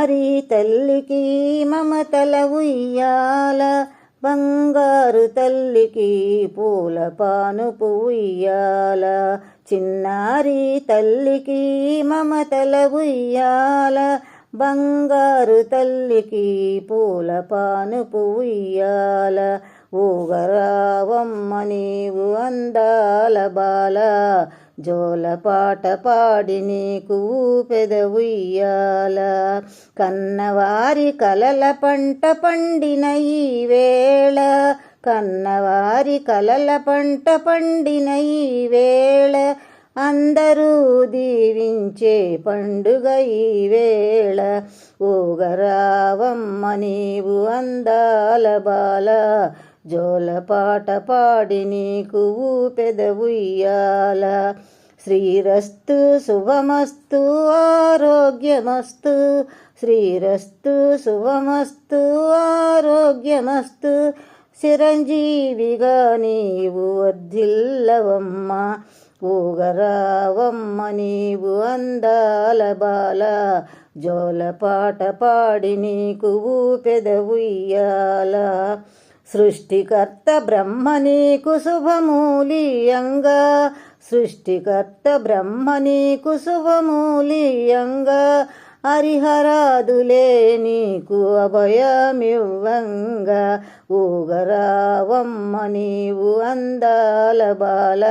చిన్నారి తల్లికి మమతల ఉయ్యాల బంగారు తల్లికి పూల పానుపు ఉయ్యాల చిన్నారి తల్లికి మమతల ఉయ్యాల బంగారు తల్లికి పూల పానుపు ఉయ్యాల ఊగరావమ్మ నీవు అందాల బాల జోల పాట పాడి నీకు పెదవుయ్యాల కన్నవారి కలల పంట పండిన ఈ వేళ. కన్నవారి కలల పంట పండిన ఈ వేళ. అందరూ దీవించే పండుగ ఈ వేళ. ఊగరావమ్మ నీవు అందాల బాల. జోల పాట పాడి నీకు పెదవుయ్యాల శ్రీరస్తు శుభమస్తు ఆరోగ్యమస్తు. శ్రీరస్తు శుభమస్తు ఆరోగ్యమస్తు. చిరంజీవిగా నీవు వర్ధిల్లవమ్మ. ఊగరావమ్మ నీవు అందాల బాల. జోల పాట పాడి నీకు పెదవుయ్యాల సృష్టికర్త బ్రహ్మ నీకు శుభమూలీయంగా. సృష్టికర్త బ్రహ్మ నీకు శుభమూలీయంగా. హరిహరాదులే నీకు అభయమివ్వంగా. ఊగరావమ్మ నీవు అందాల బాల.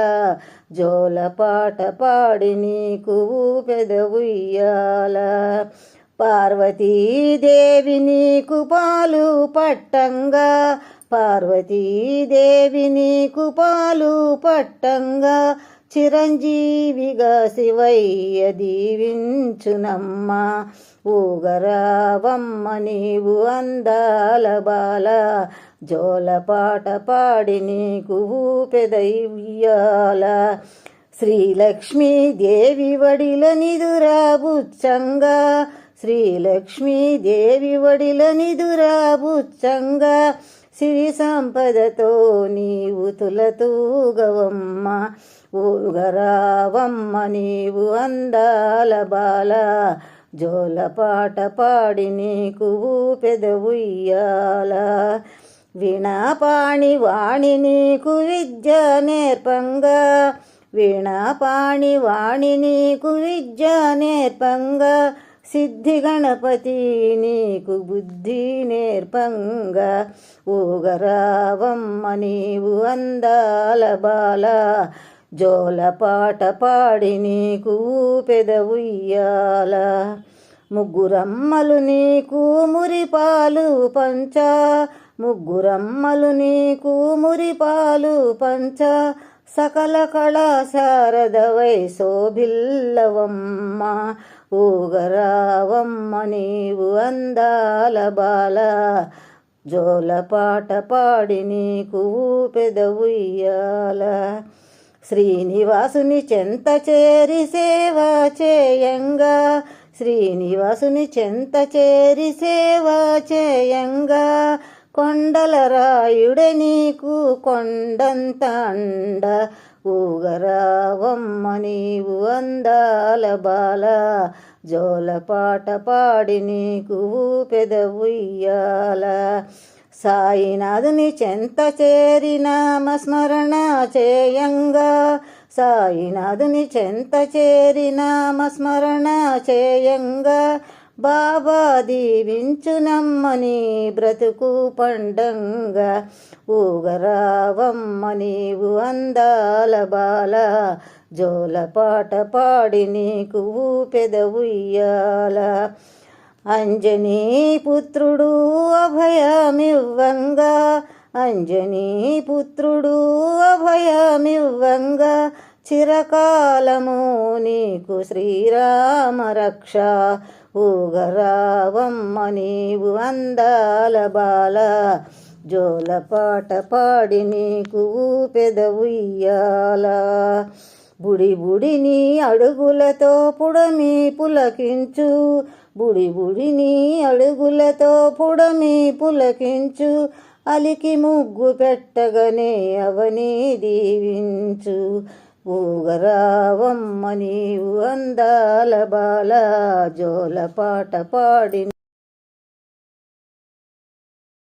జోల పాట పాడి నీకు పెదవుయ్యాల పార్వతీదేవి నీకు పాలు పట్టంగా. పార్వతీదేవి నీకు పాలు పట్టంగా చిరంజీవిగా శివయ్య దీవించునమ్మా. ఊగరావమ్మ నీవు అందాల బాల జోలపాట పాడి నీకు పెదయ్యాల శ్రీలక్ష్మీదేవి వడిల నిదురాబుచ్చంగా శ్రీలక్ష్మీదేవి వడిల నిదురాబుచ్చంగా సిరి సంపదతో నీవు తులతూగవమ్మ ఊగరావమ్మ నీవు అందాల బాల. జోల పాట పాడి నీకు పెదవుయ్యాల వీణాపాణి వాణి నీకు విద్య నేర్పంగా. వీణాపాణి వాణి నీకు విద్య నేర్పంగా. సిద్ధి గణపతి నీకు బుద్ధి నేర్పంగా. ఊగరావమ్మ నీవు అందాల బాల. జోల పాట పాడి నీకు పెదవుయ్యాల ముగ్గురమ్మలు నీకు మురిపాలు పంచ. ముగ్గురమ్మలు నీకు మురిపాలు పంచ. సకల కళా శారదవై శోభిల్లవమ్మ ఊగరావమ్మ నీవు అందాల బాల. జోల పాట పాడి నీకు పెదవుయ్యాల శ్రీనివాసుని చెంత చేరి సేవ చేయంగా. శ్రీనివాసుని చెంత చేరి సేవ చేయంగా. కొండల రాయుడే నీకు కొండంత అండ ఊగరావమ్మ నీవు అందాల బాల. జోల పాట పాడి నీకు పెదవుయ్యాల సాయినాథుని చెంత చేరి నామస్మరణ చేయంగా. సాయినాథుని చెంత చేరి నామస్మరణ చేయంగా. బాబా దీవించునమ్మని బ్రతుకు పండంగా. ఊగరావమ్మ నీవు అందాల బాల. జోల పాట పాడి నీకు ఉయ్యాల అంజనీ పుత్రుడు అభయమివ్వంగా. అంజనీ పుత్రుడు అభయమివ్వంగా. చిరకాలము నీకు శ్రీరామ రక్ష ఊగరావమ్మ నీవు అందాల బాల. జోల పాట పాడి నీకు పెదవుయ్యాల బుడి బుడిని అడుగులతో పుడమి పులకించు బుడి బుడిని అడుగులతో పుడమి పులకించు అలికి ముగ్గు పెట్టగనే అవని దీవించు. ఊగరావమ్మ నీవు అందాల బాల జోల పాట పాడి